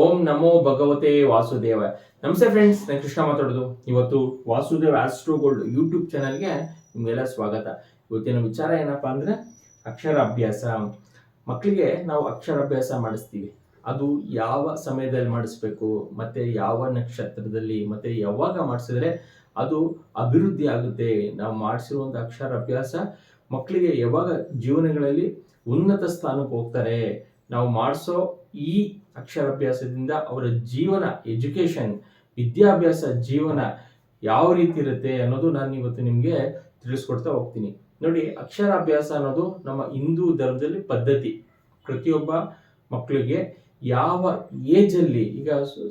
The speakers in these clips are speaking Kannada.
ಓಂ ನಮೋ ಭಗವತೆ ವಾಸುದೇವ. ನಮಸ್ತೆ ಫ್ರೆಂಡ್ಸ್ ನಾನು ಕೃಷ್ಣ ಮಾತಾಡೋದು. ಇವತ್ತು ವಾಸುದೇವ ಆಸ್ಟ್ರೋ ಗೋಲ್ಡ್ ಯೂಟ್ಯೂಬ್ ಚಾನಲ್ಗೆ ನಿಮಗೆಲ್ಲ ಸ್ವಾಗತ. ಇವತ್ತಿನ ವಿಚಾರ ಏನಪ್ಪಾ ಅಂದ್ರೆ ಅಕ್ಷರಾಭ್ಯಾಸ. ಮಕ್ಕಳಿಗೆ ನಾವು ಅಕ್ಷರಾಭ್ಯಾಸ ಮಾಡಿಸ್ತೀವಿ. ಅದು ಯಾವ ಸಮಯದಲ್ಲಿ ಮಾಡಿಸ್ಬೇಕು, ಮತ್ತೆ ಯಾವ ನಕ್ಷತ್ರದಲ್ಲಿ, ಮತ್ತೆ ಯಾವಾಗ ಮಾಡಿಸಿದ್ರೆ ಅದು ಅಭಿವೃದ್ಧಿ ಆಗುತ್ತೆ. ನಾವು ಮಾಡಿಸಿರುವಂಥ ಅಕ್ಷರಾಭ್ಯಾಸ ಮಕ್ಕಳಿಗೆ ಯಾವಾಗ ಜೀವನಗಳಲ್ಲಿ ಉನ್ನತ ಸ್ಥಾನಕ್ಕೆ ಹೋಗ್ತಾರೆ, ನಾವು ಮಾಡಿಸೋ ಈ ಅಕ್ಷರಾಭ್ಯಾಸದಿಂದ ಅವರ ಜೀವನ ಎಜುಕೇಶನ್ ವಿದ್ಯಾಭ್ಯಾಸ ಜೀವನ ಯಾವ ರೀತಿ ಇರುತ್ತೆ ಅನ್ನೋದು ನಾನು ಇವತ್ತು ನಿಮಗೆ ತಿಳಿಸ್ಕೊಡ್ತಾ ಹೋಗ್ತೀನಿ. ನೋಡಿ, ಅಕ್ಷರಾಭ್ಯಾಸ ಅನ್ನೋದು ನಮ್ಮ ಹಿಂದೂ ಧರ್ಮದಲ್ಲಿ ಪದ್ಧತಿ. ಪ್ರತಿಯೊಬ್ಬ ಮಕ್ಕಳಿಗೆ ಯಾವ ಏಜ್ ಅಲ್ಲಿ, ಈಗ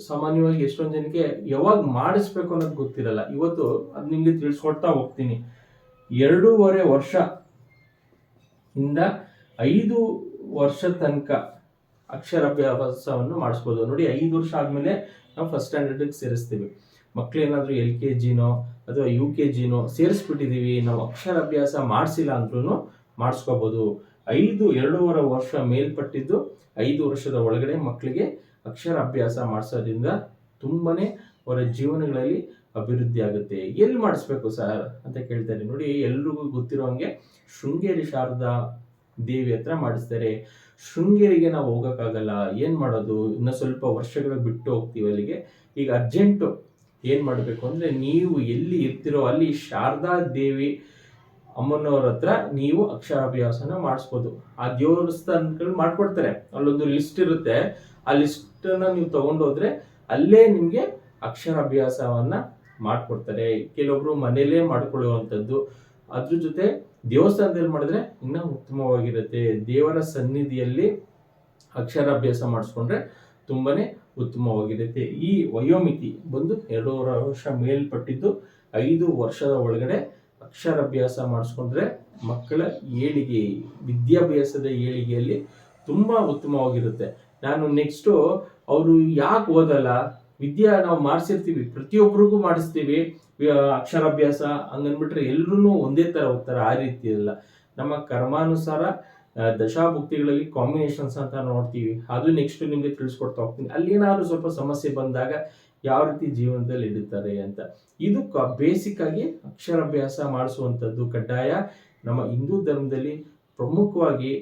ಸಾಮಾನ್ಯವಾಗಿ ಎಷ್ಟೊಂದು ಜನಕ್ಕೆ ಯಾವಾಗ ಮಾಡಿಸ್ಬೇಕು ಅನ್ನೋದು ಗೊತ್ತಿರಲ್ಲ. ಇವತ್ತು ಅದು ನಿಮಗೆ ತಿಳಿಸ್ಕೊಡ್ತಾ ಹೋಗ್ತೀನಿ. ಎರಡೂವರೆ ವರ್ಷ ಇಂದ ಐದು ವರ್ಷ ತನಕ ಅಕ್ಷರಾಭ್ಯಾಸವನ್ನು ಮಾಡಿಸ್ಬೋದು. ನೋಡಿ, ಐದು ವರ್ಷ ಆದಮೇಲೆ ನಾವು ಫಸ್ಟ್ ಸ್ಟ್ಯಾಂಡರ್ಡಿಗೆ ಸೇರಿಸ್ತೀವಿ. ಮಕ್ಕಳೇನಾದರೂ ಎಲ್ ಕೆ ಜಿನೋ ಅಥವಾ ಯು ಕೆ ಜಿನೋ ಸೇರಿಸ್ಬಿಟ್ಟಿದ್ದೀವಿ, ನಾವು ಅಕ್ಷರಾಭ್ಯಾಸ ಮಾಡಿಸಿಲ್ಲ ಅಂದ್ರೂ ಮಾಡಿಸ್ಕೋಬೋದು. ಐದು, ಎರಡೂವರೆ ವರ್ಷ ಮೇಲ್ಪಟ್ಟಿದ್ದು ಐದು ವರ್ಷದ ಒಳಗಡೆ ಮಕ್ಕಳಿಗೆ ಅಕ್ಷರಾಭ್ಯಾಸ ಮಾಡಿಸೋದ್ರಿಂದ ತುಂಬಾ ಅವರ ಜೀವನಗಳಲ್ಲಿ ಅಭಿವೃದ್ಧಿ ಆಗುತ್ತೆ. ಎಲ್ಲಿ ಮಾಡಿಸ್ಬೇಕು ಸರ್ ಅಂತ ಕೇಳ್ತಾರೆ ನೋಡಿ, ಎಲ್ರಿಗೂ ಗೊತ್ತಿರೋ ಹಂಗೆ ಶೃಂಗೇರಿ ಶಾರದಾ ದೇವಿ ಹತ್ರ ಮಾಡಿಸ್ತಾರೆ. ಶೃಂಗೇರಿಗೆ ನಾವು ಹೋಗೋಕ್ಕಾಗಲ್ಲ, ಏನು ಮಾಡೋದು? ಇನ್ನು ಸ್ವಲ್ಪ ವರ್ಷಗಳು ಬಿಟ್ಟು ಹೋಗ್ತೀವಿ ಅಲ್ಲಿಗೆ. ಈಗ ಅರ್ಜೆಂಟು ಏನು ಮಾಡಬೇಕು ಅಂದರೆ ನೀವು ಎಲ್ಲಿ ಇರ್ತಿರೋ ಅಲ್ಲಿ ಶಾರದಾ ದೇವಿ ಅಮ್ಮನವ್ರ ಹತ್ರ ನೀವು ಅಕ್ಷರಾಭ್ಯಾಸನ ಮಾಡಿಸ್ಬೋದು. ಆ ದೇವಸ್ಥಾನಗಳು ಮಾಡ್ಕೊಡ್ತಾರೆ. ಅಲ್ಲೊಂದು ಲಿಸ್ಟ್ ಇರುತ್ತೆ. ಆ ಲಿಸ್ಟನ್ನು ನೀವು ತಗೊಂಡೋದ್ರೆ ಅಲ್ಲೇ ನಿಮಗೆ ಅಕ್ಷರಾಭ್ಯಾಸವನ್ನು ಮಾಡಿಕೊಡ್ತಾರೆ. ಕೆಲವೊಬ್ರು ಮನೇಲೇ ಮಾಡ್ಕೊಳ್ಳುವಂಥದ್ದು. ಅದ್ರ ಜೊತೆ ದೇವಸ್ಥಾನದಲ್ಲಿ ಮಾಡಿದ್ರೆ ಇನ್ನೂ ಉತ್ತಮವಾಗಿರುತ್ತೆ. ದೇವರ ಸನ್ನಿಧಿಯಲ್ಲಿ ಅಕ್ಷರಾಭ್ಯಾಸ ಮಾಡಿಸ್ಕೊಂಡ್ರೆ ತುಂಬಾನೇ ಉತ್ತಮವಾಗಿರುತ್ತೆ. ಈ ವಯೋಮಿತಿ ಬಂದು ಎರಡೂವರೆ ವರ್ಷ ಮೇಲ್ಪಟ್ಟಿದ್ದು ಐದು ವರ್ಷದ ಒಳಗಡೆ ಅಕ್ಷರಾಭ್ಯಾಸ ಮಾಡಿಸ್ಕೊಂಡ್ರೆ ಮಕ್ಕಳ ಏಳಿಗೆ, ವಿದ್ಯಾಭ್ಯಾಸದ ಏಳಿಗೆಯಲ್ಲಿ ತುಂಬಾ ಉತ್ತಮವಾಗಿರುತ್ತೆ. ನಾನು ನೆಕ್ಸ್ಟು ಅವರು ಯಾಕೆ ಓದಲ್ಲ? ವಿದ್ಯಾ ನಾವು ಮಾಡಿಸಿರ್ತೀವಿ ಪ್ರತಿಯೊಬ್ಬರಿಗೂ ಮಾಡಿಸ್ತೀವಿ. ಅಕ್ಷರಾಭ್ಯಾಸ ಹಂಗನ್ಬಿಟ್ರೆ ಎಲ್ಲರೂ ಒಂದೇ ತರ ಓದ್ತಾರೆ ಆ ರೀತಿ ಇಲ್ಲ ನಮ್ಮ ಕರ್ಮಾನುಸಾರ ದಶಾಭುಕ್ತಿಗಳಲ್ಲಿ ಕಾಂಬಿನೇಷನ್ಸ್ ಅಂತ ನೋಡ್ತೀವಿ. ಅದು ನೆಕ್ಸ್ಟ್ ನಿಮಗೆ ತಿಳಿಸ್ಕೊಡ್ತಾ ಹೋಗ್ತೀನಿ. ಅಲ್ಲಿ ಏನಾದ್ರು ಸ್ವಲ್ಪ ಸಮಸ್ಯೆ ಬಂದಾಗ ಯಾವ ರೀತಿ ಜೀವನದಲ್ಲಿ ಇಡುತ್ತಾರೆ ಅಂತ. ಇದು ಬೇಸಿಕ್ ಆಗಿ ಅಕ್ಷರಾಭ್ಯಾಸ ಮಾಡಿಸುವಂಥದ್ದು ಕಡ್ಡಾಯ. ನಮ್ಮ ಹಿಂದೂ ಧರ್ಮದಲ್ಲಿ ಪ್ರಮುಖವಾಗಿ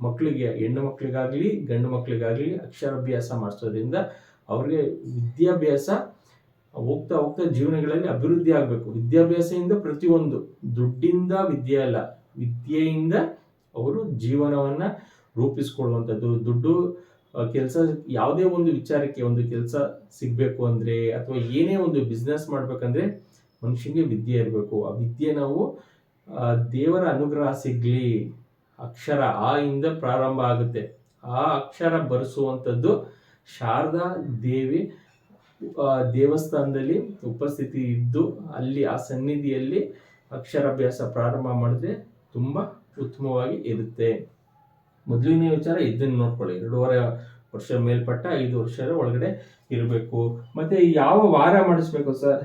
ಮಕ್ಕಳಿಗೆ ಹೆಣ್ಣು ಮಕ್ಕಳಿಗಾಗ್ಲಿ ಗಂಡು ಮಕ್ಕಳಿಗಾಗಲಿ ಅಕ್ಷರಾಭ್ಯಾಸ ಮಾಡಿಸೋದ್ರಿಂದ ಅವ್ರಿಗೆ ವಿದ್ಯಾಭ್ಯಾಸ ಹೋಗ್ತಾ ಹೋಗ್ತಾ ಜೀವನಗಳಲ್ಲಿ ಅಭಿವೃದ್ಧಿ ಆಗಬೇಕು. ವಿದ್ಯಾಭ್ಯಾಸದಿಂದ ಪ್ರತಿಯೊಂದು. ದುಡ್ಡಿಂದ ವಿದ್ಯೆ ಅಲ್ಲ. ವಿದ್ಯೆಯಿಂದ ಅವರು ಜೀವನವನ್ನ ರೂಪಿಸ್ಕೊಳ್ಳುವಂಥದ್ದು. ದುಡ್ಡು ಕೆಲಸ ಯಾವುದೇ ಒಂದು ವಿಚಾರಕ್ಕೆ ಒಂದು ಕೆಲಸ ಸಿಗಬೇಕು ಅಂದ್ರೆ ಅಥವಾ ಏನೇ ಒಂದು ಬಿಸ್ನೆಸ್ ಮಾಡ್ಬೇಕಂದ್ರೆ ಮನುಷ್ಯನಿಗೆ ವಿದ್ಯೆ ಇರಬೇಕು. ಆ ವಿದ್ಯೆ ನಾವು ದೇವರ ಅನುಗ್ರಹ ಸಿಗ್ಲಿ. ಅಕ್ಷರ ಆ ಇಂದ ಪ್ರಾರಂಭ ಆಗುತ್ತೆ. ಆ ಅಕ್ಷರ ಬರೆಸುವಂಥದ್ದು ಶಾರದಾ ದೇವಿ ದೇವಸ್ಥಾನದಲ್ಲಿ ಉಪಸ್ಥಿತಿ ಇದ್ದು ಅಲ್ಲಿ ಆ ಸನ್ನಿಧಿಯಲ್ಲಿ ಅಕ್ಷರಾಭ್ಯಾಸ ಪ್ರಾರಂಭ ಮಾಡಿದ್ರೆ ತುಂಬ ಉತ್ತಮವಾಗಿ ಇರುತ್ತೆ. ಮೊದಲನೇ ವಿಚಾರ ಇದನ್ನು ನೋಡ್ಕೊಳ್ಳಿ. ಎರಡೂವರೆ ವರ್ಷ ಮೇಲ್ಪಟ್ಟ ಐದು ವರ್ಷದ ಒಳಗಡೆ ಇರಬೇಕು. ಮತ್ತೆ ಯಾವ ವಾರ ಮಾಡಿಸ್ಬೇಕು ಸರ್?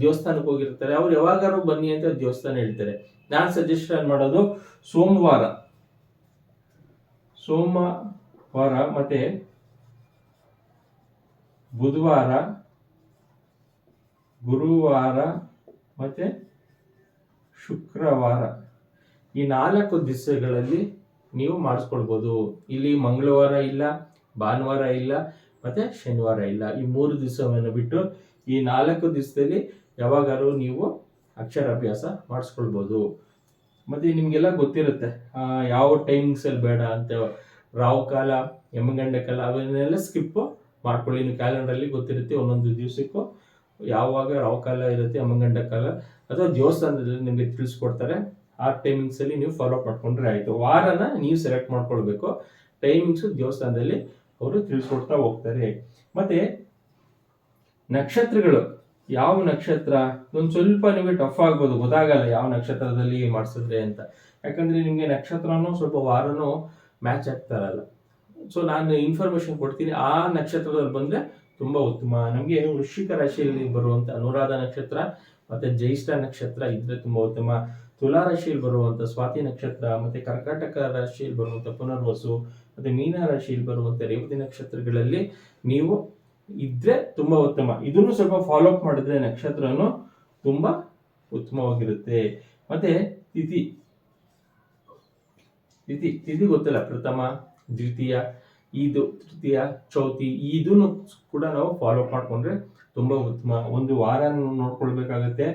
ದೇವಸ್ಥಾನಕ್ಕೆ ಹೋಗಿರ್ತಾರೆ. ಅವ್ರು ಯಾವಾಗಾರು ಬನ್ನಿ ಅಂತ ದೇವಸ್ಥಾನ ಹೇಳ್ತಾರೆ. ನಾನು ಸಜೆಷನ್ ಮಾಡೋದು? ಸೋಮವಾರ. ಸೋಮವಾರ ಮತ್ತೆ ಬುಧವಾರ, ಗುರುವಾರ ಮತ್ತೆ ಶುಕ್ರವಾರ. ಈ ನಾಲ್ಕು ದಿವಸಗಳಲ್ಲಿ ನೀವು ಮಾಡಿಸ್ಕೊಳ್ಬೋದು. ಇಲ್ಲಿ ಮಂಗಳವಾರ ಇಲ್ಲ, ಭಾನುವಾರ ಇಲ್ಲ ಮತ್ತೆ ಶನಿವಾರ ಇಲ್ಲ. ಈ ಮೂರು ದಿವಸವನ್ನು ಬಿಟ್ಟು ಈ ನಾಲ್ಕು ದಿವಸದಲ್ಲಿ ಯಾವಾಗಾದ್ರೂ ನೀವು ಅಕ್ಷರಾಭ್ಯಾಸ ಮಾಡಿಸ್ಕೊಳ್ಬೋದು. ಮತ್ತೆ ನಿಮಗೆಲ್ಲ ಗೊತ್ತಿರುತ್ತೆ ಯಾವ ಟೈಮಿಂಗ್ಸಲ್ಲಿ ಬೇಡ ಅಂತ. ರಾವ್ ಕಾಲ ಯಮಗಂಡ ಕಾಲ ಅವನ್ನೆಲ್ಲ ಸ್ಕಿಪ್ ಮಾಡ್ಕೊಳ್ಳಿ ನೀವು ಕ್ಯಾಲೆಂಡರಲ್ಲಿ ಗೊತ್ತಿರುತ್ತೆ, ಒಂದೊಂದು ದಿವಸಕ್ಕೂ. ಯಾವಾಗ ರಾವ್ ಕಾಲ ಇರುತ್ತೆ ಅಮ್ಮಂಗಂಡ ಕಾಲ, ಅಥವಾ ದೇವಸ್ಥಾನದಲ್ಲಿ ನಿಮಗೆ ತಿಳಿಸ್ಕೊಡ್ತಾರೆ. ಆ ಟೈಮಿಂಗ್ಸ್ ಅಲ್ಲಿ ನೀವು ಫಾಲೋ ಮಾಡ್ಕೊಂಡ್ರೆ ಆಯ್ತು. ವಾರನ ನೀವು ಸೆಲೆಕ್ಟ್ ಮಾಡ್ಕೊಳ್ಬೇಕು. ಟೈಮಿಂಗ್ಸ್ ದೇವಸ್ಥಾನದಲ್ಲಿ ಅವರು ತಿಳಿಸ್ಕೊಡ್ತಾ ಹೋಗ್ತಾರೆ. ಮತ್ತೆ, ನಕ್ಷತ್ರಗಳು. ಯಾವ ನಕ್ಷತ್ರ? ಒಂದು ಸ್ವಲ್ಪ ನಿಮಗೆ ಟಫ್ ಆಗ್ಬೋದು. ಗೊತ್ತಾಗಲ್ಲ ಯಾವ ನಕ್ಷತ್ರದಲ್ಲಿ ಮಾಡಿಸಿದ್ರೆ ಅಂತ. ಯಾಕಂದ್ರೆ ನಿಮಗೆ ನಕ್ಷತ್ರನೂ ಸ್ವಲ್ಪ ವಾರನೂ ಮ್ಯಾಚ್ ಆಗ್ತಾ ಇರಲ್ಲ. ಸೊ ನಾನು ಇನ್ಫಾರ್ಮೇಶನ್ ಕೊಡ್ತೀನಿ. ಆ ನಕ್ಷತ್ರದಲ್ಲಿ ಬಂದ್ರೆ ತುಂಬಾ ಉತ್ತಮ. ನಮಗೆ ವೃಶ್ಚಿಕ ರಾಶಿಯಲ್ಲಿ ಬರುವಂಥ ಅನುರಾಧ ನಕ್ಷತ್ರ ಮತ್ತೆ ಜ್ಯೇಷ್ಠ ನಕ್ಷತ್ರ ಇದ್ರೆ ತುಂಬಾ ಉತ್ತಮ. ತುಲಾ ರಾಶಿಯಲ್ಲಿ ಬರುವಂಥ ಸ್ವಾತಿ ನಕ್ಷತ್ರ ಮತ್ತೆ ಕರ್ಕಾಟಕ ರಾಶಿಯಲ್ಲಿ ಬರುವಂಥ ಪುನರ್ವಸು ಮತ್ತೆ ಮೀನ ರಾಶಿಯಲ್ಲಿ ಬರುವಂತ ರೇವತಿ ನಕ್ಷತ್ರಗಳಲ್ಲಿ ನೀವು ಇದ್ರೆ ತುಂಬಾ ಉತ್ತಮ. ಇದನ್ನು ಸ್ವಲ್ಪ ಫಾಲೋ ಅಪ್ ಮಾಡಿದ್ರೆ ನಕ್ಷತ್ರನು ತುಂಬಾ ಉತ್ತಮವಾಗಿರುತ್ತೆ. ಮತ್ತೆ ತಿಥಿ. ತಿಥಿ ತಿಥಿ ಗೊತ್ತಲ್ಲ ಪ್ರಥಮ. ದ್ವಿತೀಯ ಇದು ತೃತೀಯ, ಚೌತಿ ಇದನ್ನು ಕೂಡ ನಾವು ಫಾಲೋ ಅಪ್ ಮಾಡ್ಕೊಂಡ್ರೆ ತುಂಬಾ ಉತ್ತಮ. ಒಂದು ವಾರ ನೋಡ್ಕೊಳ್ಬೇಕಾಗತ್ತೆ.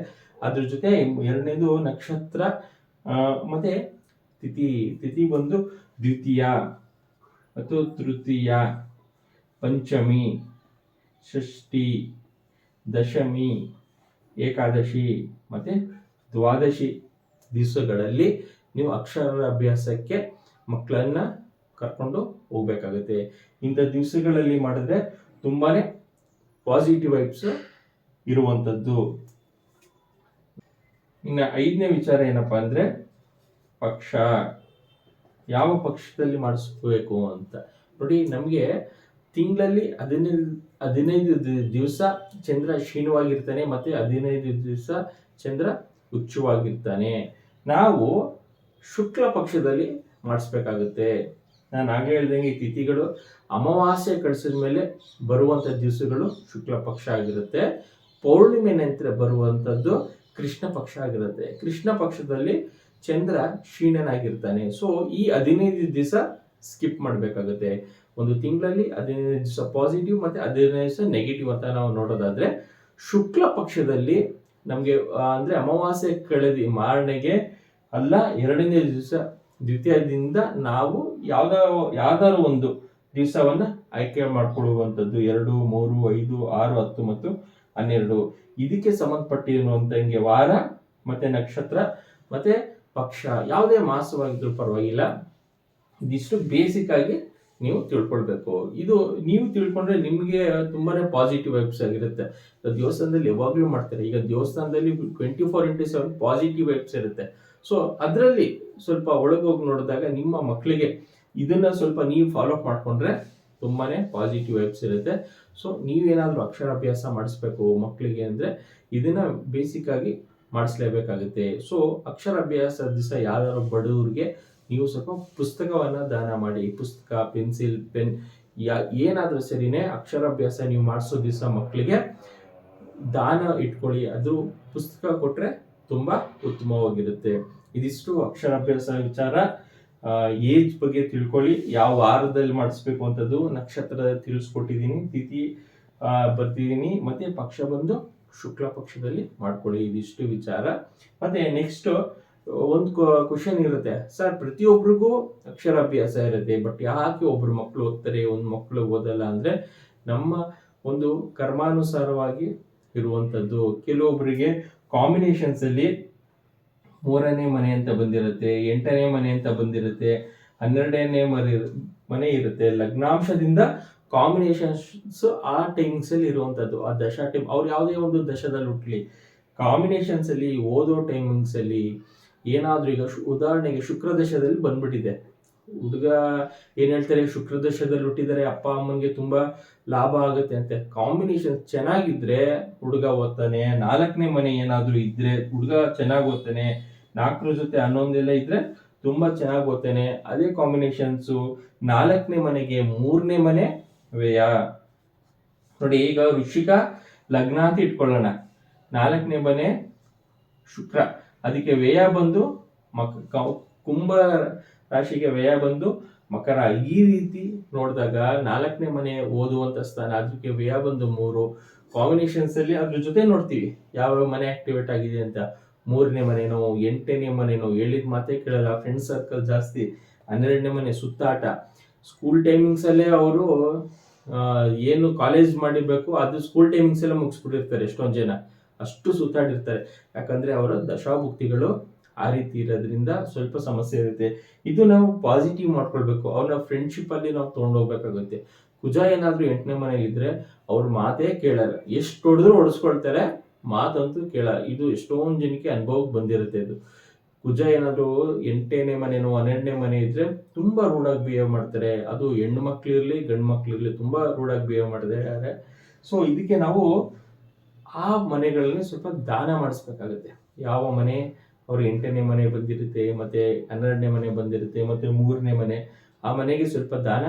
ಅದ್ರ ಜೊತೆ ಎರಡನೇದು ನಕ್ಷತ್ರ ಮತ್ತೆ ತಿಥಿ ತಿಥಿ ಬಂದು ದ್ವಿತೀಯ ಮತ್ತು ತೃತೀಯ, ಪಂಚಮಿ, ಷಷ್ಠಿ, ದಶಮಿ, ಏಕಾದಶಿ ಮತ್ತೆ ದ್ವಾದಶಿ ದಿವಸಗಳಲ್ಲಿ ನೀವು ಅಕ್ಷರ ಅಭ್ಯಾಸಕ್ಕೆ ಮಕ್ಕಳನ್ನ ಕರ್ಕೊಂಡು ಹೋಗ್ಬೇಕಾಗುತ್ತೆ. ಇಂಥ ದಿವಸಗಳಲ್ಲಿ ಮಾಡಿದ್ರೆ ತುಂಬಾನೇ ಪಾಸಿಟಿವ್ ವೈಬ್ಸ್ ಇರುವಂಥದ್ದು. ಇನ್ನು ಐದನೇ ವಿಚಾರ ಏನಪ್ಪಾ ಅಂದ್ರೆ ಪಕ್ಷ. ಯಾವ ಪಕ್ಷದಲ್ಲಿ ಮಾಡಿಸ್ಬೇಕು ಅಂತ. ನೋಡಿ, ನಮಗೆ ತಿಂಗಳಲ್ಲಿ ಹದಿನೈದು ಹದಿನೈದು ದಿವಸ ಚಂದ್ರ ಕ್ಷೀಣವಾಗಿರ್ತಾನೆ ಮತ್ತೆ ಹದಿನೈದು ದಿವಸ ಚಂದ್ರ ಉಚ್ಚವಾಗಿರ್ತಾನೆ ನಾವು ಶುಕ್ಲ ಪಕ್ಷದಲ್ಲಿ ಮಾಡಿಸ್ಬೇಕಾಗುತ್ತೆ. ನಾನು ಆಗಲೇ ಹೇಳ್ದಂಗೆ ಈ ತಿಥಿಗಳು ಅಮಾವಾಸ್ಯೆ ಕಳಿಸಿದ ಮೇಲೆ ಬರುವಂಥ ದಿವಸಗಳು ಶುಕ್ಲ ಪಕ್ಷ ಆಗಿರುತ್ತೆ. ಪೌರ್ಣಿಮೆ ನಂತರ ಬರುವಂಥದ್ದು ಕೃಷ್ಣ ಪಕ್ಷ ಆಗಿರುತ್ತೆ. ಕೃಷ್ಣ ಪಕ್ಷದಲ್ಲಿ ಚಂದ್ರ ಕ್ಷೀಣನಾಗಿರ್ತಾನೆ. ಸೊ ಈ ಹದಿನೈದು ದಿವಸ ಸ್ಕಿಪ್ ಮಾಡಬೇಕಾಗುತ್ತೆ. ಒಂದು ತಿಂಗಳಲ್ಲಿ ಹದಿನೈದು ದಿವಸ ಪಾಸಿಟಿವ್ ಮತ್ತೆ ಹದಿನೈದು ದಿವಸ ನೆಗೆಟಿವ್ ಅಂತ ನಾವು ನೋಡೋದಾದ್ರೆ ಶುಕ್ಲ ಪಕ್ಷದಲ್ಲಿ ನಮಗೆ ಅಂದ್ರೆ ಅಮಾವಾಸ್ಯೆ ಕಳೆದಿ ಮಾರನೆಗೆ ಅಲ್ಲ, ಎರಡನೇ ದಿವಸ ದ್ವಿತೀಯದಿಂದ ನಾವು ಯಾವ್ದೋ, ಯಾವ್ದಾದ್ರು ಒಂದು ದಿವಸವನ್ನ ಆಯ್ಕೆ ಮಾಡ್ಕೊಳ್ಳುವಂಥದ್ದು ಎರಡು, ಮೂರು, ಐದು, ಆರು, ಹತ್ತು ಮತ್ತು ಹನ್ನೆರಡು. ಇದಕ್ಕೆ ಸಂಬಂಧಪಟ್ಟಿರುವಂತಂಗೆ ವಾರ ಮತ್ತೆ ನಕ್ಷತ್ರ ಮತ್ತೆ ಪಕ್ಷ. ಯಾವುದೇ ಮಾಸವಾಗಿದ್ರೂ ಪರವಾಗಿಲ್ಲ. ಇದಿಷ್ಟು ಬೇಸಿಕ್ ಆಗಿ ನೀವು ತಿಳ್ಕೊಳ್ಬೇಕು. ಇದು ನೀವು ತಿಳ್ಕೊಂಡ್ರೆ ನಿಮಗೆ ತುಂಬಾನೇ ಪಾಸಿಟಿವ್ ವೈಬ್ಸ್ ಆಗಿರುತ್ತೆ. ದೇವಸ್ಥಾನದಲ್ಲಿ ಯಾವಾಗಲೂ ಮಾಡ್ತಾರೆ. ಈಗ ದೇವಸ್ಥಾನದಲ್ಲಿ twenty four into seven positive vibes ಇರುತ್ತೆ. ಸೊ ಅದರಲ್ಲಿ ಸ್ವಲ್ಪ ಒಳಗೋಗಿ ನೋಡಿದಾಗ ನಿಮ್ಮ ಮಕ್ಕಳಿಗೆ ಇದನ್ನ ಸ್ವಲ್ಪ ನೀವು ಫಾಲೋ ಅಪ್ ಮಾಡ್ಕೊಂಡ್ರೆ ತುಂಬಾನೇ ಪಾಸಿಟಿವ್ ವೈಬ್ಸ್ ಇರುತ್ತೆ. ಸೊ ನೀವೇನಾದರೂ ಅಕ್ಷರಾಭ್ಯಾಸ ಮಾಡಿಸ್ಬೇಕು ಮಕ್ಕಳಿಗೆ ಅಂದ್ರೆ ಇದನ್ನ ಬೇಸಿಕ್ ಆಗಿ ಮಾಡಿಸ್ಲೇಬೇಕಾಗುತ್ತೆ. ಸೊ ಅಕ್ಷರಾಭ್ಯಾಸ ದಿವಸ ಯಾರು ಬಡವ್ರಿಗೆ ನೀವು ಸ್ವಲ್ಪ ಪುಸ್ತಕವನ್ನ ದಾನ ಮಾಡಿ, ಪುಸ್ತಕ ಪೆನ್ಸಿಲ್ ಪೆನ್ ಯಾ, ಏನಾದರೂ ಸರಿನೇ ಅಕ್ಷರಾಭ್ಯಾಸ ನೀವು ಮಾಡಿಸೋ ದಿವಸ ಮಕ್ಕಳಿಗೆ ದಾನ ಇಟ್ಕೊಳ್ಳಿ. ಅದು ಪುಸ್ತಕ ಕೊಟ್ರೆ ತುಂಬಾ ಉತ್ತಮವಾಗಿರುತ್ತೆ. ಇದಿಷ್ಟು ಅಕ್ಷರಾಭ್ಯಾಸ ವಿಚಾರ. ಏಜ್ ಬಗ್ಗೆ ತಿಳ್ಕೊಳ್ಳಿ. ಯಾವ ವಾರದಲ್ಲಿ ಮಾಡಿಸ್ಬೇಕು ಅಂತದ್ದು ನಕ್ಷತ್ರ ತಿಳಿಸ್ಕೊಟ್ಟಿದ್ದೀನಿ. ತಿಥಿ ಬರ್ತಿದ್ದೀನಿ ಮತ್ತೆ ಪಕ್ಷ ಬಂದು ಶುಕ್ಲ ಪಕ್ಷದಲ್ಲಿ ಮಾಡ್ಕೊಳ್ಳಿ ಇದಿಷ್ಟು ವಿಚಾರ. ಮತ್ತೆ ನೆಕ್ಸ್ಟ್ ಒಂದು ಕ್ವಶನ್ ಇರುತ್ತೆ. ಸರ್ ಪ್ರತಿಯೊಬ್ಬರಿಗೂ ಅಕ್ಷರಾಭ್ಯಾಸ ಇರುತ್ತೆ. ಬಟ್ ಯಾಕೆ ಒಬ್ರು ಮಕ್ಕಳು ಓದ್ತಾರೆ, ಒಂದು ಮಕ್ಕಳು ಓದಲ್ಲ ಅಂದ್ರೆ ನಮ್ಮ ಒಂದು ಕರ್ಮಾನುಸಾರವಾಗಿ ಇರುವಂತದ್ದು. ಕೆಲವೊಬ್ಬರಿಗೆ ಕಾಂಬಿನೇಷನ್ಸ್ ಅಲ್ಲಿ ಮೂರನೇ ಮನೆ ಅಂತ ಬಂದಿರುತ್ತೆ, ಎಂಟನೇ ಮನೆ ಅಂತ ಬಂದಿರುತ್ತೆ, ಹನ್ನೆರಡನೇ ಮನೆ ಮನೆ ಇರುತ್ತೆ. ಲಗ್ನಾಂಶದಿಂದ ಕಾಂಬಿನೇಷನ್ಸ್ ಆ ಟೈಮ್ಸ್ ಅಲ್ಲಿ ಇರುವಂತದ್ದು, ಆ ದಶ ಟೈಮ್ ಅವ್ರು ಯಾವುದೇ ಒಂದು ದಶದಲ್ಲಿ ಹುಟ್ಟಲಿ ಕಾಂಬಿನೇಷನ್ಸ್ ಅಲ್ಲಿ ಓದೋ ಟೈಮಿಂಗ್ಸ್ ಅಲ್ಲಿ ಏನಾದ್ರೂ ಈಗ ಉದಾಹರಣೆಗೆ ಶುಕ್ರ ದಶದಲ್ಲಿ ಬಂದ್ಬಿಟ್ಟಿದೆ. ಹುಡುಗ ಏನ್ ಹೇಳ್ತಾರೆ, ಶುಕ್ರ ದಶದಲ್ಲಿ ಹುಟ್ಟಿದರೆ ಅಪ್ಪ ಅಮ್ಮನಿಗೆ ತುಂಬಾ ಲಾಭ ಆಗುತ್ತೆ ಅಂತ. ಕಾಂಬಿನೇಷನ್ ಚೆನ್ನಾಗಿದ್ರೆ ಹುಡುಗ ಓದ್ತಾನೆ, ನಾಲ್ಕನೇ ಮನೆ ಏನಾದ್ರೂ ಇದ್ರೆ ಹುಡುಗ ಚೆನ್ನಾಗಿ ಓದ್ತಾನೆ, ನಾಲ್ಕರ ಜೊತೆ ಹನ್ನೊಂದೆಲ್ಲ ಇದ್ರೆ ತುಂಬಾ ಚೆನ್ನಾಗಿ ಓದ್ತಾನೆ. ಅದೇ ಕಾಂಬಿನೇಷನ್ಸು ನಾಲ್ಕನೇ ಮನೆಗೆ ಮೂರನೇ ಮನೆ ವ್ಯಯ ನೋಡಿ, ಈಗ ಋಷಿಕ ಲಗ್ನ ಅಂತ ಇಟ್ಕೊಳ್ಳೋಣ. ನಾಲ್ಕನೇ ಮನೆ ಶುಕ್ರ. ಅದಕ್ಕೆ ವ್ಯಯ ಬಂದು ಮಕ್ ಕುಂಭ ರಾಶಿಗೆ ವ್ಯಯ ಬಂದು ಮಕರ ಈ ರೀತಿ ನೋಡಿದಾಗ ನಾಲ್ಕನೇ ಮನೆ ಓದುವಂಥ ಸ್ಥಾನ ಅದಕ್ಕೆ ವ್ಯಯ ಬಂದು ಮೂರು. ಕಾಂಬಿನೇಷನ್ಸಲ್ಲಿ ಅದ್ರ ಜೊತೆ ನೋಡ್ತೀವಿ. ಯಾವ ಮನೆ ಆಕ್ಟಿವೇಟ್ ಆಗಿದೆ ಅಂತ. ಮೂರನೇ ಮನೆನೋ, ಎಂಟನೇ ಮನೆನೋ, ಹೇಳಿದ ಮಾತೇ ಕೇಳಲ್ಲ. ಫ್ರೆಂಡ್ ಸರ್ಕಲ್ ಜಾಸ್ತಿ. ಹನ್ನೆರಡನೇ ಮನೆ ಸುತ್ತಾಟ. ಸ್ಕೂಲ್ ಟೈಮಿಂಗ್ಸ್ ಅಲ್ಲೇ ಅವರು ಏನು ಕಾಲೇಜ್ ಮಾಡಿರಬೇಕು, ಅದು ಸ್ಕೂಲ್ ಟೈಮಿಂಗ್ಸ್ ಎಲ್ಲ ಮುಗಿಸ್ಬಿಟ್ಟಿರ್ತಾರೆ ಎಷ್ಟೊಂದು ಜನ. ಅಷ್ಟು ಸುತ್ತಾಡಿರ್ತಾರೆ. ಯಾಕಂದ್ರೆ ಅವರ ದಶಾಭುಕ್ತಿಗಳು ಆ ರೀತಿ ಇರೋದ್ರಿಂದ ಸ್ವಲ್ಪ ಸಮಸ್ಯೆ ಇರುತ್ತೆ. ಇದು ನಾವು ಪಾಸಿಟಿವ್ ಮಾಡ್ಕೊಳ್ಬೇಕು. ಅವ್ರನ್ನ ಫ್ರೆಂಡ್ಶಿಪ್ ಅಲ್ಲಿ ನಾವು ತೊಗೊಂಡೋಗ್ಬೇಕಾಗುತ್ತೆ. ಕುಜ ಏನಾದ್ರೂ ಎಂಟನೇ ಮನೇಲಿ ಇದ್ರೆ ಅವ್ರ ಮಾತೇ ಕೇಳಲ್ಲ. ಎಷ್ಟು ಹೊಡೆದ್ರು ಹೊಡೆಸ್ಕೊಳ್ತಾರೆ, ಮಾತಂತೂ ಕೇಳಲ್ಲ. ಇದು ಎಷ್ಟೊಂದು ಜನಕ್ಕೆ ಅನುಭವಕ್ಕೆ ಬಂದಿರುತ್ತೆ ಇದು ಕುಜ ಏನಾದ್ರು ಎಂಟನೇ ಮನೆನೋ ಹನ್ನೆರಡನೇ ಮನೆ ಇದ್ರೆ ತುಂಬಾ ರೂಢಾಗಿ ಬಿಹೇವ್ ಮಾಡ್ತಾರೆ. ಅದು ಹೆಣ್ಣು ಮಕ್ಳಿರ್ಲಿ, ಗಂಡು ಮಕ್ಳಿರ್ಲಿ ತುಂಬಾ ರೂಢಾಗಿ ಬಿಹೇವ್ ಮಾಡಿದ್ದಾರೆ ಸೊ ಇದಕ್ಕೆ ನಾವು ಆ ಮನೆಗಳಲ್ಲಿ ಸ್ವಲ್ಪ ದಾನ ಮಾಡಿಸ್ಬೇಕಾಗುತ್ತೆ. ಯಾವ ಮನೆ? ಅವ್ರ ಎಂಟನೇ ಮನೆ ಬಂದಿರುತ್ತೆ, ಮತ್ತೆ ಹನ್ನೆರಡನೇ ಮನೆ ಬಂದಿರುತ್ತೆ, ಮತ್ತೆ ಮೂರನೇ ಮನೆ. ಆ ಮನೆಗೆ ಸ್ವಲ್ಪ ದಾನ.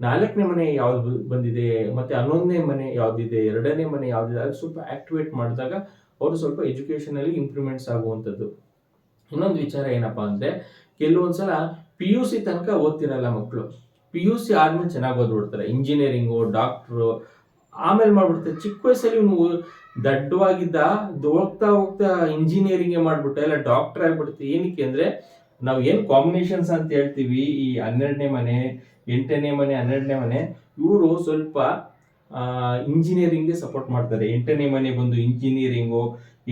ನಾಲ್ಕನೇ ಮನೆ ಯಾವ್ದು ಬಂದಿದೆ, ಮತ್ತೆ ಹನ್ನೊಂದನೇ ಮನೆ ಯಾವ್ದಿದೆ, ಎರಡನೇ ಮನೆ ಯಾವ್ದಿದೆ ಅದು ಸ್ವಲ್ಪ ಆಕ್ಟಿವೇಟ್ ಮಾಡಿದಾಗ ಅವರು ಸ್ವಲ್ಪ ಎಜುಕೇಶನ್ ಅಲ್ಲಿ ಇಂಪ್ರೂವ್ಮೆಂಟ್ಸ್ ಆಗುವಂಥದ್ದು. ಇನ್ನೊಂದು ವಿಚಾರ ಏನಪ್ಪಾ ಅಂದ್ರೆ, ಕೆಲವೊಂದ್ಸಲ ಪಿ ಯು ಸಿ ತನಕ ಓದ್ತಿರಲ್ಲ ಮಕ್ಕಳು ಪಿ ಯು ಸಿ ಆದ್ಮೇಲೆ ಚೆನ್ನಾಗಿ ಓದ್ಬಿಡ್ತಾರೆ. ಇಂಜಿನಿಯರಿಂಗು ಡಾಕ್ಟ್ರು ಆಮೇಲೆ ಮಾಡ್ಬಿಡ್ತಾರೆ ಚಿಕ್ಕ ವಯಸ್ಸಲ್ಲಿ ಇವನು ದಡ್ಡವಾಗಿದ್ದ ಹೋಗ್ತಾ ಹೋಗ್ತಾ ಇಂಜಿನಿಯರಿಂಗ್ ಮಾಡ್ಬಿಟ್ಟೆ ಇಲ್ಲ ಡಾಕ್ಟರ್ ಆಗ್ಬಿಡುತ್ತೆ ಏನಕ್ಕೆ ಅಂದ್ರೆ, ನಾವು ಏನು ಕಾಂಬಿನೇಷನ್ಸ್ ಅಂತ ಹೇಳ್ತೀವಿ, ಈ ಹನ್ನೆರಡನೇ ಮನೆ, ಎಂಟನೇ ಮನೆ, ಹನ್ನೆರಡನೇ ಮನೆ, ಇವರು ಸ್ವಲ್ಪ ಇಂಜಿನಿಯರಿಂಗ್ಗೆ ಸಪೋರ್ಟ್ ಮಾಡ್ತಾರೆ. ಎಂಟನೇ ಮನೆ ಬಂದು ಇಂಜಿನಿಯರಿಂಗು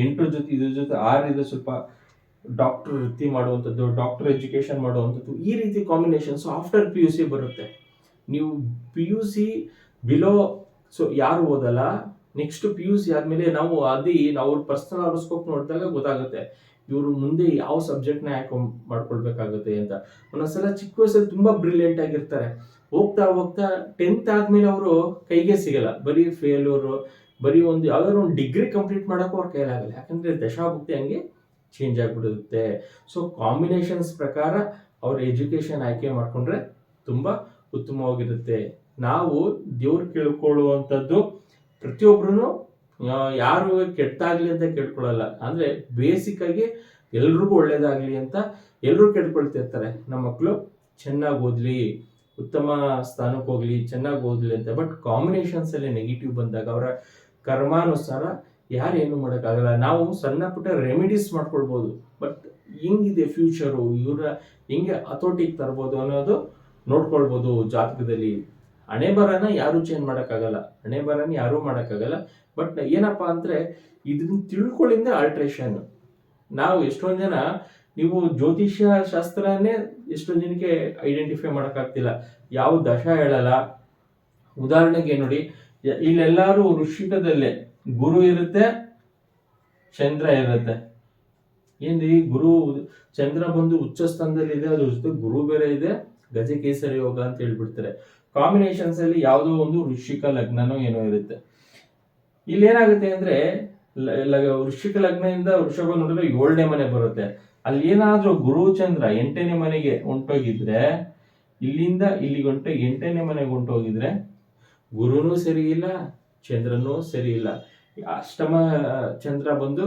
ಎಂಟರ ಜೊತೆ, ಇದ್ರ ಜೊತೆ ಆರಿದ ಸ್ವಲ್ಪ ಡಾಕ್ಟರ್ ವೃತ್ತಿ ಮಾಡುವಂಥದ್ದು ಡಾಕ್ಟರ್ ಎಜುಕೇಷನ್ ಮಾಡುವಂಥದ್ದು, ಈ ರೀತಿ combinations after P U C ಬರುತ್ತೆ. ನೀವು P U C below so ಯಾರು ಓದಲ್ಲ? ನೆಕ್ಸ್ಟ್ ಪಿ ಯು ಸಿ ಆದ್ಮೇಲೆ ನಾವು ಅದಿ ನಾವು ಪರ್ಸನಲ್ ಆರೋಸ್ಕೋಪ್ ನೋಡಿದಾಗ ಗೊತ್ತಾಗುತ್ತೆ. ಇವರು ಮುಂದೆ ಯಾವ ಸಬ್ಜೆಕ್ಟ್ನ ಯಾಕೆ ಮಾಡ್ಕೊಳ್ಬೇಕಾಗುತ್ತೆ ಅಂತ. ಒಂದೊಂದ್ಸಲ ಚಿಕ್ಕ ವಯಸ್ಸಲ್ಲಿ ತುಂಬ ಬ್ರಿಲಿಯಂಟ್ ಆಗಿರ್ತಾರೆ. ಹೋಗ್ತಾ ಹೋಗ್ತಾ ಟೆಂತ್ ಆದ್ಮೇಲೆ ಅವರು ಕೈಗೆ ಸಿಗಲ್ಲ. ಬರೀ ಫೇಲ್ಯೂರು ಬರೀ ಒಂದು ಯಾವ್ದಾದ್ರು ಒಂದು ಡಿಗ್ರಿ ಕಂಪ್ಲೀಟ್ ಮಾಡೋಕ್ಕೂ ಅವ್ರ ಕೈಲಾಗಲ್ಲ. ಯಾಕಂದ್ರೆ ದಶಾಭುಕ್ತಿ ಹಂಗೆ ಚೇಂಜ್ ಆಗಿಬಿಡುತ್ತೆ. ಸೊ ಕಾಂಬಿನೇಷನ್ಸ್ ಪ್ರಕಾರ ಅವ್ರ ಎಜುಕೇಶನ್ ಆಯ್ಕೆ ಮಾಡಿಕೊಂಡ್ರೆ ತುಂಬಾ ಉತ್ತಮವಾಗಿರುತ್ತೆ. ನಾವು ದೇವ್ರು ಕೇಳ್ಕೊಳ್ಳುವಂಥದ್ದು ಪ್ರತಿಯೊಬ್ಬರೂ ಯಾರು ಕೆಟ್ಟಾಗ್ಲಿ ಅಂತ ಕೇಳ್ಕೊಳ್ಳಲ್ಲ. ಅಂದ್ರೆ ಬೇಸಿಕ್ ಆಗಿ ಎಲ್ರಿಗೂ ಒಳ್ಳೇದಾಗ್ಲಿ ಅಂತ ಎಲ್ಲರೂ ಕೇಳ್ಕೊಳ್ತಿರ್ತಾರೆ. ನಮ್ಮ ಮಕ್ಕಳು ಚೆನ್ನಾಗಿ ಓದ್ಲಿ, ಉತ್ತಮ ಸ್ಥಾನಕ್ಕೆ ಹೋಗ್ಲಿ, ಚೆನ್ನಾಗಿ ಓದ್ಲಿ ಅಂತ. ಬಟ್ ಕಾಂಬಿನೇಷನ್ಸ್ ಅಲ್ಲಿ ನೆಗೆಟಿವ್ ಬಂದಾಗ ಅವರ ಕರ್ಮಾನುಸಾರ ಯಾರು ಏನು ಮಾಡೋಕ್ಕಾಗಲ್ಲ. ನಾವು ಸಣ್ಣ ಪುಟ್ಟ ರೆಮಿಡೀಸ್ ಮಾಡ್ಕೊಳ್ಬೋದು. ಬಟ್ ಹೆಂಗಿದೆ ಫ್ಯೂಚರು ಇವರ ಹೆಂಗೆ ಹತೋಟಿಗೆ ತರ್ಬೋದು ಅನ್ನೋದು ನೋಡ್ಕೊಳ್ಬೋದು ಜಾತಕದಲ್ಲಿ. ಹಣೆ ಬರನ ಯಾರು ಚೇಂಜ್ ಮಾಡೋಕ್ಕಾಗಲ್ಲ, ಹಣೆ ಬರನ ಯಾರೂ ಮಾಡೋಕ್ಕಾಗಲ್ಲ. ಬಟ್ ಏನಪ್ಪಾ ಅಂದರೆ ಇದನ್ನ ತಿಳ್ಕೊಳ್ಳಿಂದ ಆಲ್ಟ್ರೇಷನ್ ನಾವು ಎಷ್ಟೊಂದು ಜನ, ನೀವು ಜ್ಯೋತಿಷ್ಯ ಶಾಸ್ತ್ರನೇ ಎಷ್ಟೊಂದು ಜನಕ್ಕೆ ಐಡೆಂಟಿಫೈ ಮಾಡೋಕ್ಕಾಗ್ತಿಲ್ಲ. ಯಾವ ದಶ ಹೇಳಲ್ಲ. ಉದಾಹರಣೆಗೆ ನೋಡಿ ಇಲ್ಲೆಲ್ಲರೂ ವೃಶ್ಚಿಕದಲ್ಲೇ ಗುರು ಇರುತ್ತೆ, ಚಂದ್ರ ಇರುತ್ತೆ. ಏನ್ರಿ ಗುರು, ಚಂದ್ರ ಬಂದು ಉಚ್ಚ ಸ್ಥಾನದಲ್ಲಿ ಇದೆ ಅದ್ರ ಜೊತೆ ಗುರು ಬೇರೆ ಇದೆ. ಗಜಕೇಸರಿ ಯೋಗ ಅಂತ ಹೇಳ್ಬಿಡ್ತಾರೆ. ಕಾಂಬಿನೇಷನ್ಸ್ ಅಲ್ಲಿ ಯಾವುದೋ ಒಂದು ವೃಶ್ಚಿಕ ಲಗ್ನನೋ ಏನೋ ಇರುತ್ತೆ. ಇಲ್ಲಿ ಏನಾಗುತ್ತೆ ಅಂದ್ರೆ ವೃಶ್ಚಿಕ ಲಗ್ನದಿಂದ ವೃಷಭ ನೋಡಿದ್ರೆ ಏಳನೇ ಮನೆ ಬರುತ್ತೆ. ಅಲ್ಲಿ ಏನಾದ್ರೂ ಗುರು ಚಂದ್ರ ಎಂಟನೇ ಮನೆಗೆ ಹೊಂಟೋಗಿದ್ರೆ ಇಲ್ಲಿಂದ ಇಲ್ಲಿಗೆ ಹೊಂಟು ಎಂಟನೇ ಮನೆಗೆ ಹೊಂಟೋಗಿದ್ರೆ ಗುರುನೂ ಸರಿ ಇಲ್ಲ ಚಂದ್ರನೂ ಸರಿ ಇಲ್ಲ ಅಷ್ಟಮ ಚಂದ್ರ ಬಂದು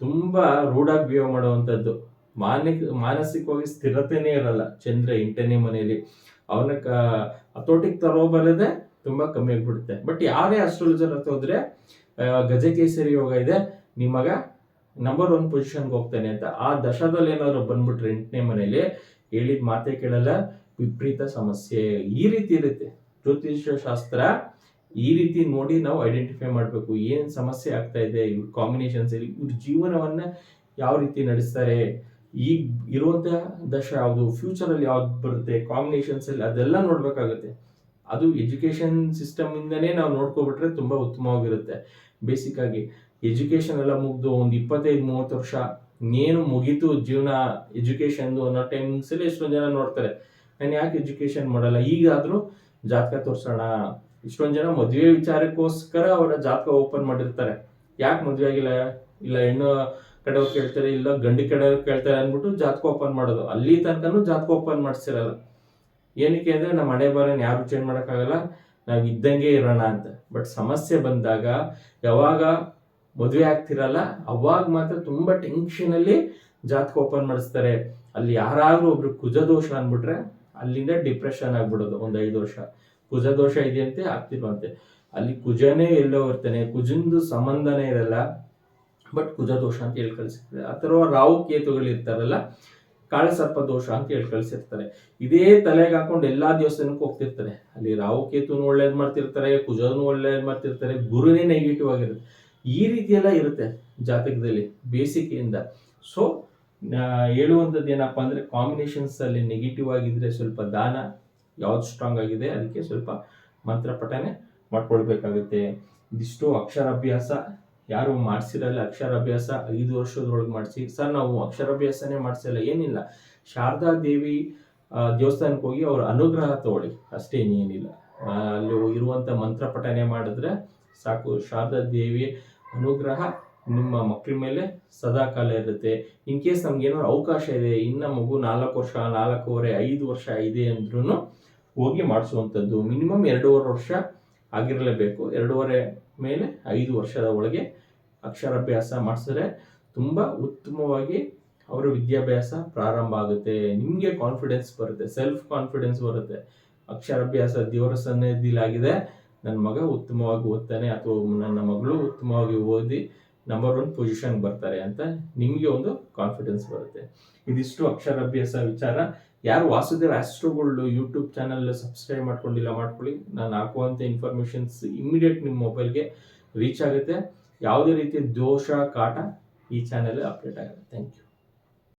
ತುಂಬಾ ರೂಢಾಗಿ ಬಿಹೇವ್ ಮಾಡುವಂಥದ್ದು. ಮಾನಿಕ, ಮಾನಸಿಕವಾಗಿ ಸ್ಥಿರತೆನೇ ಇರಲ್ಲ. ಚಂದ್ರ ಎಂಟನೇ ಮನೆಯಲ್ಲಿ ಅವನ ಕ, ಹತೋಟಿಗೆ ತರೋ ಬರದೆ ತುಂಬಾ ಕಮ್ಮಿ ಆಗ್ಬಿಡುತ್ತೆ. ಬಟ್ ಯಾರೇ ಅಸ್ಟ್ರಾಲಜರ್ ಹತ್ರ ಹೋದ್ರೆ ಗಜಕೇಸರಿ ಯೋಗ ಇದೆ. ನಿಮಗ ಮಗ ನಂಬರ್ ಒನ್ ಪೊಸಿಷನ್ಗೆ ಹೋಗ್ತಾನೆ ಅಂತ. ಆ ದಶದಲ್ಲಿ ಏನಾದ್ರು ಬಂದ್ಬಿಟ್ರೆ ಎಂಟನೇ ಮನೆಯಲ್ಲಿ ಹೇಳಿದ ಮಾತೇ ಕೇಳಲ್ಲ. ವಿಪರೀತ ಸಮಸ್ಯೆ. ಈ ರೀತಿ ಇರುತ್ತೆ. ಜ್ಯೋತಿಷ್ಯ ಶಾಸ್ತ್ರ ಈ ರೀತಿ ನೋಡಿ ನಾವು ಐಡೆಂಟಿಫೈ ಮಾಡಬೇಕು. ಏನು ಸಮಸ್ಯೆ ಆಗ್ತಾ ಇದೆ? ಇವ್ರ ಕಾಂಬಿನೇಷನ್ಸ್ ಇವ್ರ ಜೀವನವನ್ನ ಯಾವ ರೀತಿ ನಡೆಸ್ತಾರೆ? ಈಗ ಇರುವಂತಹ ದಶ ಯಾವುದು ಫ್ಯೂಚರ್ ಅಲ್ಲಿ ಯಾವ್ದು ಬರುತ್ತೆ ಕಾಂಬಿನೇಷನ್ಸ್ ಅಲ್ಲಿ ಅದೆಲ್ಲ ನೋಡಬೇಕಾಗುತ್ತೆ. ಅದು ಎಜುಕೇಶನ್ ಸಿಸ್ಟಮ್ ಇಂದನೇ ನಾವು ನೋಡ್ಕೊಬಿಟ್ರೆ ತುಂಬಾ ಉತ್ತಮವಾಗಿರುತ್ತೆ. ಬೇಸಿಕ್ ಆಗಿ ಎಜುಕೇಶನ್ ಎಲ್ಲ ಮುಗಿದು ಒಂದು ಇಪ್ಪತ್ತೈದು, ಮೂವತ್ತು ವರ್ಷ ಇನ್ನೇನು ಮುಗೀತು ಜೀವನ ಎಜುಕೇಶನ್ ಅನ್ನೋ ಟೈಮ್ಸ್ ಅಲ್ಲಿ ಎಷ್ಟೊಂದು ಜನ ನೋಡ್ತಾರೆ. ನಾನು ಯಾಕೆ ಎಜುಕೇಶನ್ ಮಾಡಲ್ಲ? ಈಗಾದರೂ ಜಾತಕ ತೋರ್ಸೋಣ. ಇಷ್ಟೊಂದು ಜನ ಮದುವೆ ವಿಚಾರಕ್ಕೋಸ್ಕರ ಅವರ ಜಾತಕ ಓಪನ್ ಮಾಡಿರ್ತಾರೆ. ಯಾಕೆ ಮದುವೆ ಆಗಿಲ್ಲ? ಇಲ್ಲ, ಹೆಣ್ಣು ಕಡೆಯವ್ರು ಕೇಳ್ತಾರೆ, ಇಲ್ಲ ಗಂಡಿ ಕಡೆಯವ್ರು ಕೇಳ್ತಾರೆ ಅಂದ್ಬಿಟ್ಟು ಜಾತಕ ಓಪನ್ ಮಾಡೋದು. ಅಲ್ಲಿ ತನಕನೂ ಜಾತಕ ಓಪನ್ ಮಾಡಿಸಿರಲ್ಲ. ಏನಕ್ಕೆ ಅಂದ್ರೆ ನಮ್ಮ ಹಣೆ ಬಾರ ಯಾರು ಚೇಂಜ್ ಮಾಡೋಕ್ಕಾಗಲ್ಲ? ನಾವು ಇದ್ದಂಗೆ ಇರೋಣ ಅಂತ. ಬಟ್ ಸಮಸ್ಯೆ ಬಂದಾಗ ಯಾವಾಗ ಮದುವೆ ಆಗ್ತಿರಲ್ಲ, ಅವಾಗ ಮಾತ್ರ ತುಂಬಾ ಟೆನ್ಷನ್ ಅಲ್ಲಿ ಜಾತಕ ಓಪನ್ ಮಾಡಿಸ್ತಾರೆ. ಅಲ್ಲಿ ಯಾರಾದರೂ ಒಬ್ರು ಕುಜದೋಷ ಅಂದ್ಬಿಟ್ರೆ ಅಲ್ಲಿಂದ ಡಿಪ್ರೆಷನ್ ಆಗ್ಬಿಡೋದು ಒಂದು ಐದು ವರ್ಷ. ಕುಜದೋಷ ಇದೆಯಂತೆ ಆಗ್ತಿರುವಂತೆ ಅಲ್ಲಿ ಕುಜನೇ ಎಲ್ಲೋ ಇರ್ತಾನೆ. ಕುಜಂದು ಸಂಬಂಧನೇ ಇರಲ್ಲ. ಬಟ್ ಕುಜ ದೋಷ ಅಂತ ಹೇಳಿ ಕಳಿಸಿರ್ತಾರೆ. ಅಥವಾ ರಾವು ಕೇತುಗಳು ಇರ್ತಾರಲ್ಲ, ಕಾಳಸರ್ಪ ದೋಷ ಅಂತ ಹೇಳಿ ಕಳಿಸಿರ್ತಾರೆ. ಇದೇ ತಲೆಗೆ ಹಾಕೊಂಡು ಎಲ್ಲಾ ದೇವಸ್ಥಾನಕ್ಕೂ ಹೋಗ್ತಿರ್ತಾರೆ. ಅಲ್ಲಿ ರಾವು ಕೇತುನು ಒಳ್ಳೇದ್ ಮಾಡ್ತಿರ್ತಾರೆ, ಕುಜನು ಒಳ್ಳೇದ್ ಮಾಡ್ತಿರ್ತಾರೆ, ಗುರುನೇ ನೆಗೆಟಿವ್ ಆಗಿರುತ್ತೆ. ಈ ರೀತಿಯೆಲ್ಲ ಇರುತ್ತೆ ಜಾತಕದಲ್ಲಿ ಬೇಸಿಗೆಯಿಂದ. ಸೊ ಹೇಳುವಂಥದ್ದು ಏನಪ್ಪ ಅಂದರೆ ಕಾಂಬಿನೇಷನ್ಸ್ ಅಲ್ಲಿ ನೆಗೆಟಿವ್ ಆಗಿದ್ರೆ ಸ್ವಲ್ಪ ದಾನ, ಯಾವ್ದು ಸ್ಟ್ರಾಂಗ್ ಆಗಿದೆ ಅದಕ್ಕೆ ಸ್ವಲ್ಪ ಮಂತ್ರ ಪಠನೆ ಮಾಡ್ಕೊಳ್ಬೇಕಾಗುತ್ತೆ. ಇದಿಷ್ಟು ಅಕ್ಷರಾಭ್ಯಾಸ. ಯಾರು ಮಾಡಿಸಿರಲ್ಲ ಅಕ್ಷರಾಭ್ಯಾಸ ಐದು ವರ್ಷದೊಳಗೆ ಮಾಡಿಸಿ. ಸರ್ ನಾವು ಅಕ್ಷರಾಭ್ಯಾಸನೇ ಮಾಡಿಸಿಲ್ಲ ಏನಿಲ್ಲ. ಶಾರದಾ ದೇವಿ ದೇವಸ್ಥಾನಕ್ಕೆ ಹೋಗಿ ಅವ್ರ ಅನುಗ್ರಹ ತಗೊಳ್ಳಿ. ಅಷ್ಟೇ ಇನ್ನೇನಿಲ್ಲ. ಆ, ಅಲ್ಲಿ ಇರುವಂಥ ಮಂತ್ರ ಪಠನೆ ಮಾಡಿದ್ರೆ ಸಾಕು. ಶಾರದಾ ದೇವಿ ಅನುಗ್ರಹ ನಿಮ್ಮ ಮಕ್ಕಳ ಮೇಲೆ ಸದಾ ಕಾಲ ಇರುತ್ತೆ. ಇನ್ ಕೇಸ್ ನಮ್ಗೆ ಏನಾದ್ರು ಅವಕಾಶ ಇದೆ ಇನ್ನ ಮಗು ನಾಲ್ಕು ವರ್ಷ ನಾಲ್ಕೂವರೆ ಐದು ವರ್ಷ ಇದೆ ಅಂದ್ರೂ ಹೋಗಿ ಮಾಡಿಸುವಂಥದ್ದು. ಮಿನಿಮಮ್ ಎರಡೂವರೆ ವರ್ಷ ಆಗಿರಲೇಬೇಕು. ಎರಡೂವರೆ ಮೇಲೆ ಐದು ವರ್ಷದ ಒಳಗೆ ಅಕ್ಷರಾಭ್ಯಾಸ ಮಾಡಿಸಿದ್ರೆ ತುಂಬ ಉತ್ತಮವಾಗಿ ಅವರ ವಿದ್ಯಾಭ್ಯಾಸ ಪ್ರಾರಂಭ ಆಗುತ್ತೆ. ನಿಮಗೆ ಕಾನ್ಫಿಡೆನ್ಸ್ ಬರುತ್ತೆ ಸೆಲ್ಫ್ ಕಾನ್ಫಿಡೆನ್ಸ್ ಬರುತ್ತೆ. ಅಕ್ಷರಾಭ್ಯಾಸ ದೇವರ ಸನ್ನಿಧಿಲಾಗಿದೆ ನನ್ನ ಮಗ ಉತ್ತಮವಾಗಿ ಓದ್ತಾನೆ ಅಥವಾ ನನ್ನ ಮಗಳು ಉತ್ತಮವಾಗಿ ಓದಿ ನಂಬರ್ ಒನ್ ಪೊಸಿಷನ್ ಬರ್ತಾರೆ ಅಂತ ನಿಮಗೆ ಒಂದು ಕಾನ್ಫಿಡೆನ್ಸ್ ಬರುತ್ತೆ. ಇದಿಷ್ಟು ಅಕ್ಷರಾಭ್ಯಾಸ ವಿಚಾರ. ಯಾರು Vasudev Astrogold YouTube channel subscribe ಮಾಡ್ಕೊಂಡಿಲ್ಲ ಮಾಡ್ಕೊಳ್ಳಿ. ನಾನು ಹಾಕುವಂಥ ಇನ್ಫಾರ್ಮೇಷನ್ಸ್ ಇಮಿಡಿಯೇಟ್ ನಿಮ್ಮ ಮೊಬೈಲ್ಗೆ ರೀಚ್ ಆಗುತ್ತೆ. ಯಾವುದೇ ರೀತಿಯ ದೋಷ, ಕಾಟ ಈ ಚಾನಲ್ ಅಪ್ಡೇಟ್ ಆಗುತ್ತೆ. Thank you